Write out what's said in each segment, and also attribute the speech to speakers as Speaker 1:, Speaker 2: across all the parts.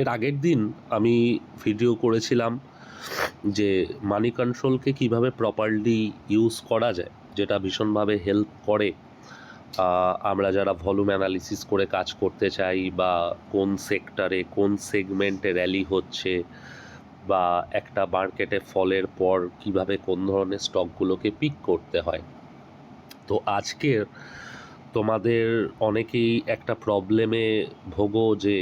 Speaker 1: এর আগের দিন আমি ভিডিও করেছিলাম যে মানি কন্ট্রোলকে কীভাবে প্রপারলি ইউজ করা যায়, যেটা ভীষণভাবে হেল্প করে। আমরা যারা ভলিউম অ্যানালিসিস করে কাজ করতে চাই বা কোন সেক্টরে কোন সেগমেন্টে র্যালি হচ্ছে বা একটা মার্কেটে ফলের পর কীভাবে কোন ধরনের স্টকগুলোকে পিক করতে হয়। তো আজকের তোমাদের অনেকেই একটা প্রবলেমে ভোগো যে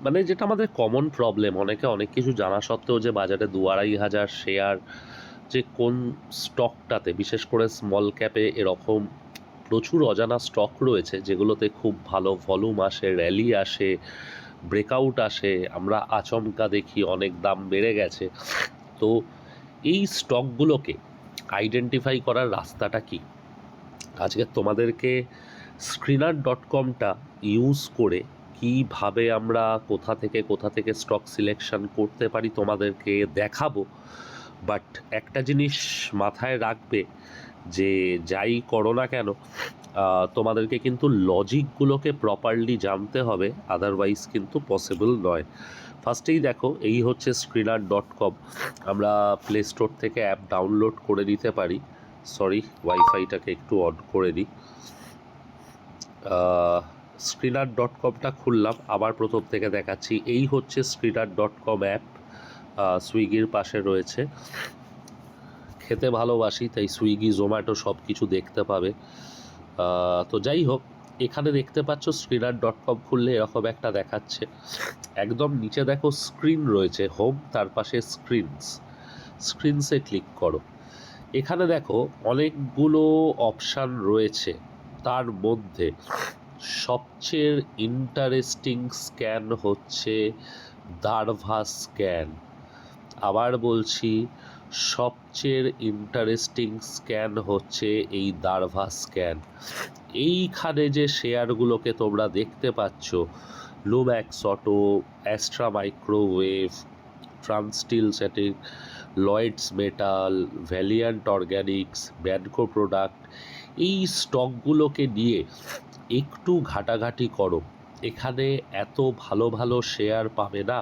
Speaker 1: মানে যেটা আমাদের কমন প্রবলেম অনেকে অনেক কিছু জানা সত্ত্বেও যে বাজারে দু আড়াই হাজার শেয়ার যে কোন স্টকটাতে বিশেষ করে স্মল ক্যাপে এরকম প্রচুর অজানা স্টক রয়েছে যেগুলোতে খুব ভালো ভলিউম আসে র্যালি আসে ব্রেকআউট আসে, আমরা আচমকা দেখি অনেক দাম বেড়ে গেছে। তো এই স্টকগুলোকে আইডেন্টিফাই করার রাস্তাটা কি? আজকে তোমাদেরকে স্ক্রিনার ডট কমটা ইউজ করে কীভাবে আমরা কোথা থেকে কোথা থেকে স্টক সিলেকশন করতে পারি তোমাদেরকে দেখাবো। বাট একটা জিনিস মাথায় রাখবে যে যাই করো না কেন তোমাদেরকে কিন্তু লজিকগুলোকে প্রপারলি জানতে হবে আদারওয়াইজ কিন্তু পসিবল নয়। ফার্স্টেই দেখো, এই হচ্ছে স্ক্রিনার ডট কম আমরা প্লে স্টোর থেকে অ্যাপ ডাউনলোড করে নিতে পারি। সরি ওয়াইফাইটাকে একটু অন করে দিই। স্ক্রিনার ডট কমটা খুললাম, আবার প্রথম থেকে দেখাচ্ছি। এই হচ্ছে স্ক্রিনার ডট কম অ্যাপ সুইগির পাশে রয়েছে। খেতে ভালোবাসি, তাই সুইগি, জোম্যাটো সব কিছু দেখতে পাবে। তো যাই হোক, এখানে দেখতে পাচ্ছ স্ক্রিনার ডট কম খুললে এরকম একটা দেখাচ্ছে। একদম নিচে দেখো স্ক্রিন রয়েছে হোম তার পাশে স্ক্রিনস স্ক্রিনসে ক্লিক করো। এখানে দেখো অনেকগুলো অপশান রয়েছে। তার মধ্যে সবচেয়ে ইন্টারেস্টিং স্ক্যান হচ্ছে দারভা স্ক্যান আবার বলছি, সবচেয়ে ইন্টারেস্টিং স্ক্যান হচ্ছে এই দারভা স্ক্যান এইখানে যে শেয়ারগুলোকে তোমরা দেখতে পাচ্ছ Lumax auto Astra microwave Transteel seating Lloyds metal Valiant organics ব্যাডকো product এই স্টকগুলোকে নিয়ে একটু ঘাটাঘাটি করো। এখানে এত ভালো ভালো শেয়ার পাবে না,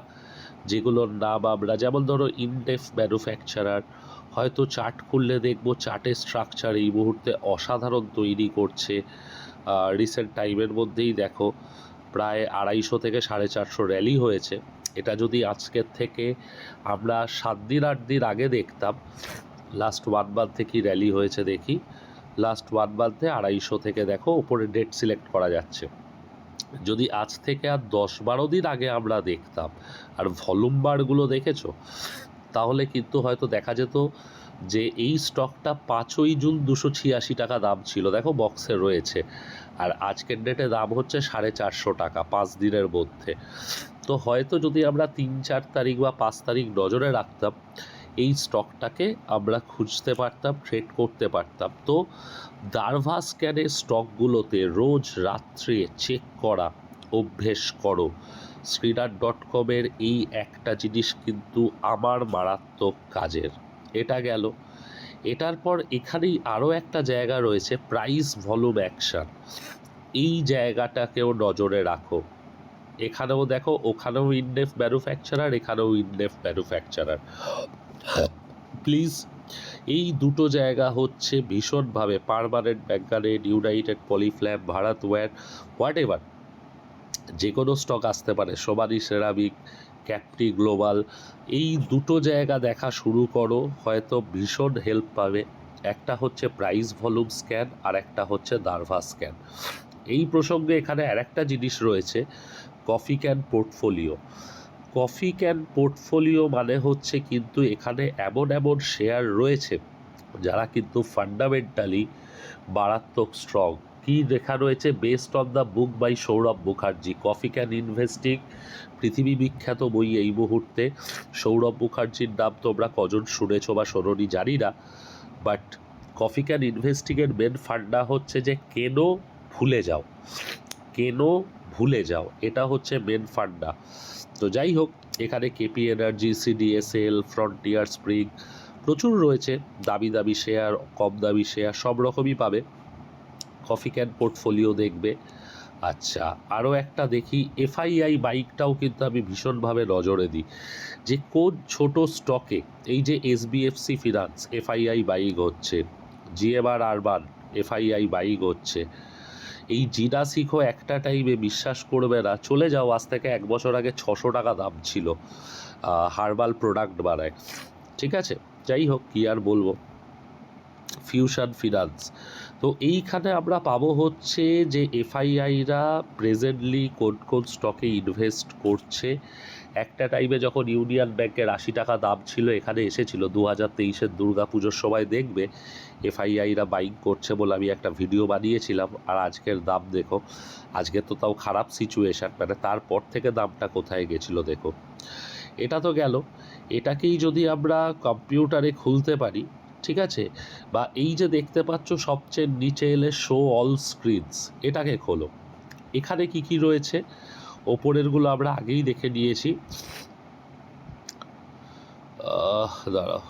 Speaker 1: যেগুলোর নাম আমরা, যেমন ধরো ইনডেফ ম্যানুফ্যাকচারার, হয়তো চার্ট খুললে দেখব চার্টের স্ট্রাকচার এই মুহূর্তে অসাধারণ তৈরি করছে। রিসেন্ট টাইমের মধ্যেই দেখো প্রায় আড়াইশো থেকে সাড়ে চারশো র্যালি হয়েছে। এটা যদি আজকের থেকে আমরা সাত দিন, আট দিন আগে দেখতাম লাস্ট ওয়ান মান্থ থেকেই র্যালি হয়েছে দেখি। লাস্ট ওয়ান মান্থে আড়াইশো থেকে দেখো ওপরে ডেট সিলেক্ট করা যাচ্ছে। যদি আজ থেকে আর দশ বারো দিন আগে আমরা দেখতাম আর ভলুম বারগুলো দেখেছ, তাহলে কিন্তু হয়তো দেখা যেত যে এই স্টকটা পাঁচই জুন দুশো ছিয়াশি টাকা দাম ছিল। দেখো বক্সে রয়েছে। আর আজকের ডেটে দাম হচ্ছে সাড়ে চারশো টাকা পাঁচ দিনের মধ্যে। তো হয়তো যদি আমরা তিন চার তারিখ বা পাঁচ তারিখ নজরে রাখতাম এই স্টকটাকে আমরা খুঁজতে পারতাম ট্রেড করতে পারতাম। তো দারভা স্ক্যানের স্টকগুলোতে রোজ রাত্রে চেক করা, অভ্যেস করো। স্ক্রিনার ডট কমের এই একটা জিনিস কিন্তু আমার মারাত্মক কাজের। এটা গেল। এটার পর এখানেই আরও একটা জায়গা রয়েছে প্রাইস ভলিউম অ্যাকশন এই জায়গাটাকেও নজরে রাখো। এখানেও দেখো, ওখানেও ইনডেফ ম্যানুফ্যাকচারার এখানেও ইনডেফ ম্যানুফ্যাকচারার প্লিজ, এই দুটো জায়গা হচ্ছে ভীষণভাবে পারমানেন্ট ব্যাঙ্গানেট ইউনাইটেড পলিফ্ল্যাম ভারত ওয়্যার হোয়াট এভার যে কোনো স্টক আসতে পারে সোমানি সেরামিক, ক্যাপটি, গ্লোবাল। এই দুটো জায়গা দেখা শুরু করো, হয়তো ভীষণ হেল্প পাবে। একটা হচ্ছে প্রাইস ভলিউম স্ক্যান, আর একটা হচ্ছে দারভা স্ক্যান। এই প্রসঙ্গে এখানে আর একটা জিনিস রয়েছে, coffee can portfolio. Coffee can portfolio মানে হচ্ছে কিন্তু এখানে এমন এমন শেয়ার রয়েছে যারা কিন্তু ফান্ডামেন্টালি মারাত্মক স্ট্রং কি লেখা রয়েছে? Best on the book by Saurabh Mukherjee. Coffee can investing পৃথিবী বিখ্যাত বই এই মুহূর্তে। সৌরভ মুখার্জির নাম তোমরা কজন শুনেছো বা শোনোনি? জানি না। বাট কফি ক্যান ইনভেস্টিংয়ের মেন ফান্ডা হচ্ছে যে কেন ভুলে যাও। কেন ভুলে যাও। এটা হচ্ছে মেন ফান্ডা। তো যাই হোক, এখানে KP energy CDSL frontier spring প্রচুর রয়েছে। দামি দামি শেয়ার কম দামি শেয়ার সব রকমই পাবে। কফি ক্যান পোর্টফোলিও দেখবে। আচ্ছা আরও একটা দেখি। এফআইআই বাইকটাও কিন্তু আমি ভীষণভাবে নজরে দিই। যে কোন ছোট স্টকে এই যে এসবিএফসি ফিনান্স এফআইআই বাইক হচ্ছে জিএমআর আরবান এফআইআই বাইক হচ্ছে এই জিনা শিখো একটা টাইমে বিশ্বাস করবে না। চলে যাও, আজ থেকে এক বছর আগে ছশো টাকা দাম ছিল হার্বাল প্রোডাক্ট বানায়। ঠিক আছে? যাই হোক, কী আর বলব? ফিউশন ফিনান্স তো এইখানে আমরা পাবো হচ্ছে যে এফআইআইরা প্রেজেন্টলি কোন কোন স্টকে ইনভেস্ট করছে একটা টাইমে যখন ইউনিয়ন ব্যাংকের আশি টাকা দাম ছিল, এখানে এসেছিল দু হাজার তেইশের দুর্গা পুজোর সময় দেখবে এফআইআইরা বাইং করছে বলে আমি একটা ভিডিও বানিয়েছিলাম, আর আজকের দাম দেখো, আজকে তো তাও খারাপ সিচুয়েশান মানে তারপর থেকে দামটা কোথায় গেছিল দেখো। এটা তো গেল, এটাকেই যদি আমরা কম্পিউটারে খুলতে পারি, ঠিক আছে? বা এই যে দেখতে পাচ্ছ সবচেয়ে নিচে এলে শো অল স্ক্রিনস এটাকে খোলো। এখানে কি কি রয়েছে? ওপরেরগুলো আমরা আগেই দেখে নিয়েছি। দাঁড়াও।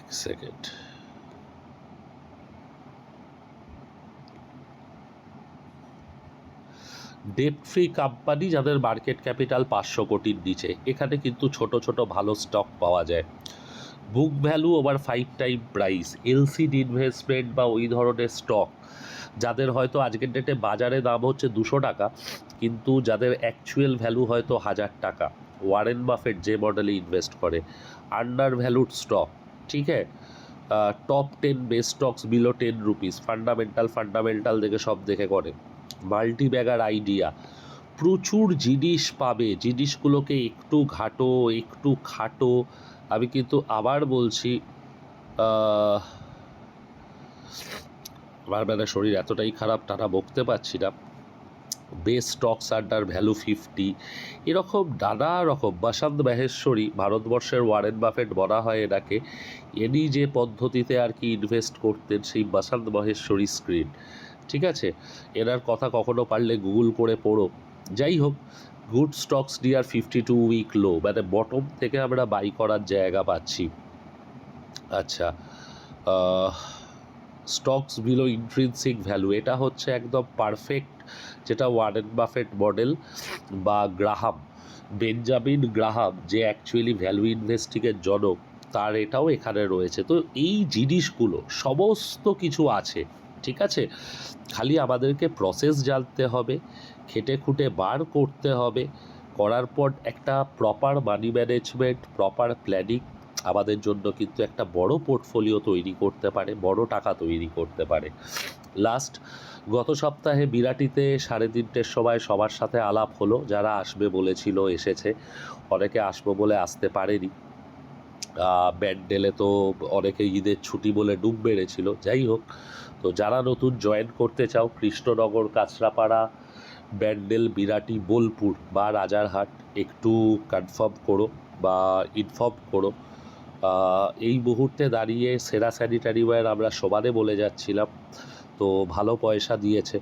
Speaker 1: এক সেকেন্ড। ডেট ফ্রি কোম্পানি যাদের মার্কেট ক্যাপিটাল পাঁচশো কোটির নিচে, এখানে কিন্তু ছোট ছোট ভালো স্টক পাওয়া যায়। Book value over five time price এলসিড investment বা ওই ধরনের স্টক যাদের হয়তো আজকের ডেটে বাজারে দাম হচ্ছে দুশো টাকা, কিন্তু যাদের অ্যাকচুয়াল ভ্যালু হয়তো হাজার টাকা। ওয়ারেন বাফেট যে মডেলে ইনভেস্ট করে আন্ডার ভ্যালুড স্টক ঠিক আছে? Top ten best stocks below ten rupees fundamental fundamental দেখে সব দেখে করে। মাল্টি ব্যাগার আইডিয়া প্রচুর জিনিস পাবে, জিনিসগুলোকে একটু ঘাটো, একটু খাটো আমি কিন্তু আবার বলছি আমার মানে শরীর এতটাই খারাপ, টানা বকতে পারছি না। Best stocks under value fifty এরকম নানা রকম, বাসান্ত মাহেশ্বরী, ভারতবর্ষের ওয়ারেন বাফেট বলা হয় এনাকে এনি যে পদ্ধতিতে আর কি ইনভেস্ট করতেন সেই বাসান্ত মহেশ্বরী স্ক্রিন ঠিক আছে? এনার কথা কখনো পারলে গুগল করে পড়ো। যাই হোক good stocks near fifty two week low মানে বটম থেকে আমরা বাই করার জায়গা পাচ্ছি। আচ্ছা স্টকস বিলো ইন্ট্রিনসিক ভ্যালু এটা হচ্ছে একদম পারফেক্ট যেটা ওয়ারেন বাফেট মডেল বা গ্রাহাম, বেঞ্জামিন গ্রাহাম যে অ্যাকচুয়ালি ভ্যালু ইনভেস্টিংয়ের জনক, তার এটাও এখানে রয়েছে। তো এই জিনিসগুলো, সমস্ত কিছু আছে, ঠিক আছে? খালি আমাদেরকে প্রসেস জানতে হবে। খেটে খুঁটে বার করতে হবে। করার পর একটা proper money management proper planning আমাদের জন্য কিন্তু একটা বড় পোর্টফোলিও তৈরি করতে পারে, বড় টাকা তৈরি করতে পারে। লাস্ট গত সপ্তাহে বিরাটিতে সাড়ে তিনটের সময় সবার সাথে আলাপ হলো, যারা আসবে বলেছিল, এসেছে। অনেকে আসব বলে আসতে পারেনি। ব্যান্ডেলে তো অনেকে ঈদের ছুটি বলে ডুব মেরেছিল। যাই হোক, তো যারা নতুন জয়েন করতে চাও, কৃষ্ণনগর, কাঁচরাপাড়া ব্যান্ডেল, বিরাটি, বোলপুর বা রাজারহাট একটু কনফার্ম করো বা ইনফর্ম করো। এই মুহূর্তে দাঁড়িয়ে সেরা স্যানিটারি ওয়্যার আমরা সমানে বলে যাচ্ছিলাম, তো ভালো পয়সা দিয়েছে।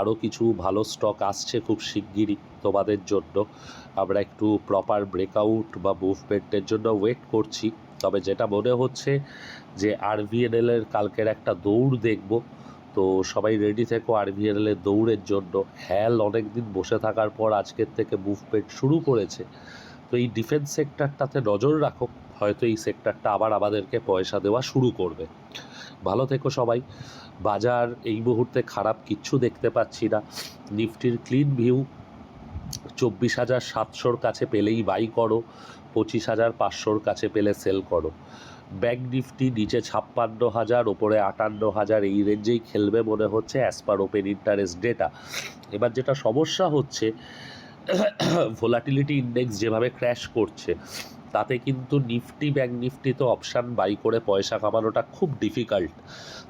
Speaker 1: আরও কিছু ভালো স্টক আসছে খুব শিগগিরই তোমাদের জন্য। আমরা একটু প্রপার ব্রেকআউট বা মুভমেন্টের জন্য ওয়েট করছি। তবে যেটা মনে হচ্ছে যে আরভিএনএল এর কালকের একটা দৌড় দেখব। তো সবাই রেডি থেকো আরভিএনএল দৌড়ের জন্য। হ্যাল অনেক দিন বসে থাকার পর আজকের থেকে মুভমেন্ট শুরু করেছে। তো এই ডিফেন্স সেক্টরটাতে নজর রাখো, হয়তো এই সেক্টরটা আবার আমাদেরকে পয়সা দেওয়া শুরু করবে। ভালো থেকো সবাই। বাজার এই মুহূর্তে খারাপ, কিচ্ছু দেখতে পাচ্ছি না। নিফটির ক্লিন ভিউ চব্বিশ হাজার সাতশোর কাছে পেলেই বাই করো, পঁচিশ হাজার পাঁচশোর কাছে পেলে সেল করো। ব্যাঙ্ক নিফটি, নিচে ছাপ্পান্ন হাজার, ওপরে আটান্ন হাজার, এই রেঞ্জেই খেলবে মনে হচ্ছে as per open interest data এবার যেটা সমস্যা হচ্ছে ভোলাটিলিটি ইন্ডেক্স যেভাবে ক্র্যাশ করছে, তাতে কিন্তু নিফটি ব্যাঙ্ক নিফটিতে অপশান বাই করে পয়সা কামানোটা খুব ডিফিকাল্ট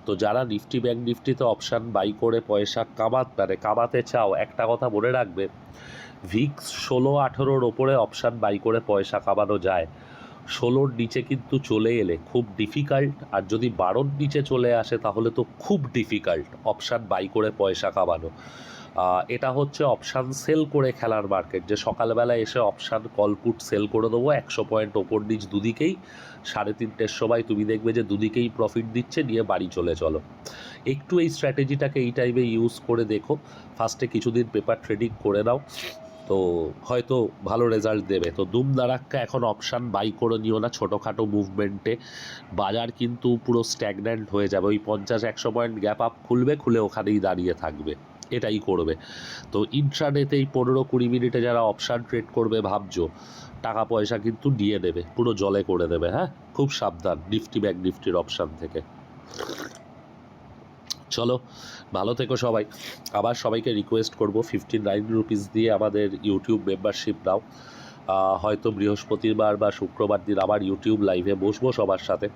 Speaker 1: তো যারা নিফটি ব্যাঙ্ক নিফটিতে অপশান বাই করে পয়সা কামাত মানে কামাতে চাও, একটা কথা মনে রাখবে ভিক্স ষোলো আঠেরোর ওপরে অপশান বাই করে পয়সা কামানো যায়। ষোলোর নিচে কিন্তু চলে এলে খুব ডিফিকাল্ট আর যদি বারোর নিচে চলে আসে তাহলে তো খুব ডিফিকাল্ট অপশান বাই করে পয়সা কামানো। এটা হচ্ছে অপশান সেল করে খেলার মার্কেট যে সকালবেলা এসে অপশান কলপুট সেল করে দেবো, একশো পয়েন্ট ওপর নিচ দুদিকেই, সাড়ে তিনটের সময় তুমি দেখবে যে দুদিকেই প্রফিট দিচ্ছে, নিয়ে বাড়ি চলে চলো। একটু এই স্ট্র্যাটেজিটাকে এই টাইমে ইউজ করে দেখো। ফার্স্টে কিছুদিন পেপার ট্রেডিং করে নাও। তো হয়তো ভালো রেজাল্ট দেবে। তো দুম দারাক্কা এখন অপশান বাই করে নিও না ছোটোখাটো মুভমেন্টে বাজার কিন্তু পুরো স্ট্যাগন্যান্ট হয়ে যাবে। ওই পঞ্চাশ, একশো পয়েন্ট গ্যাপ আপ খুলবে, খুলে ওখানেই দাঁড়িয়ে থাকবে। এটাই করবে। তো ইন্ট্রাডেতে এই পনেরো কুড়ি মিনিটে যারা অপশান ট্রেড করবে ভাবছ, টাকা পয়সা কিন্তু নিয়ে দেবে। পুরো জলে করে দেবে হ্যাঁ? খুব সাবধান নিফটি ব্যাক নিফটির অপশান থেকে। চলো, ভালো থেকো সবাই। আবার সবাইকে রিকোয়েস্ট করব ফিফটিন নাইন রুপিস দিয়ে আমাদের ইউটিউব মেম্বারশিপ নাও। হয়তো বৃহস্পতিবার বা শুক্রবার দিন আবার ইউটিউব লাইভে বসবো সবার সাথে।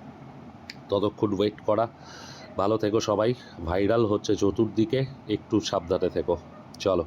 Speaker 1: ততক্ষণ ওয়েট করা। ভালো থেকো সবাই। ভাইরাল হচ্ছে চতুর্দিকে। একটু সাবধানে থেকো। চলো।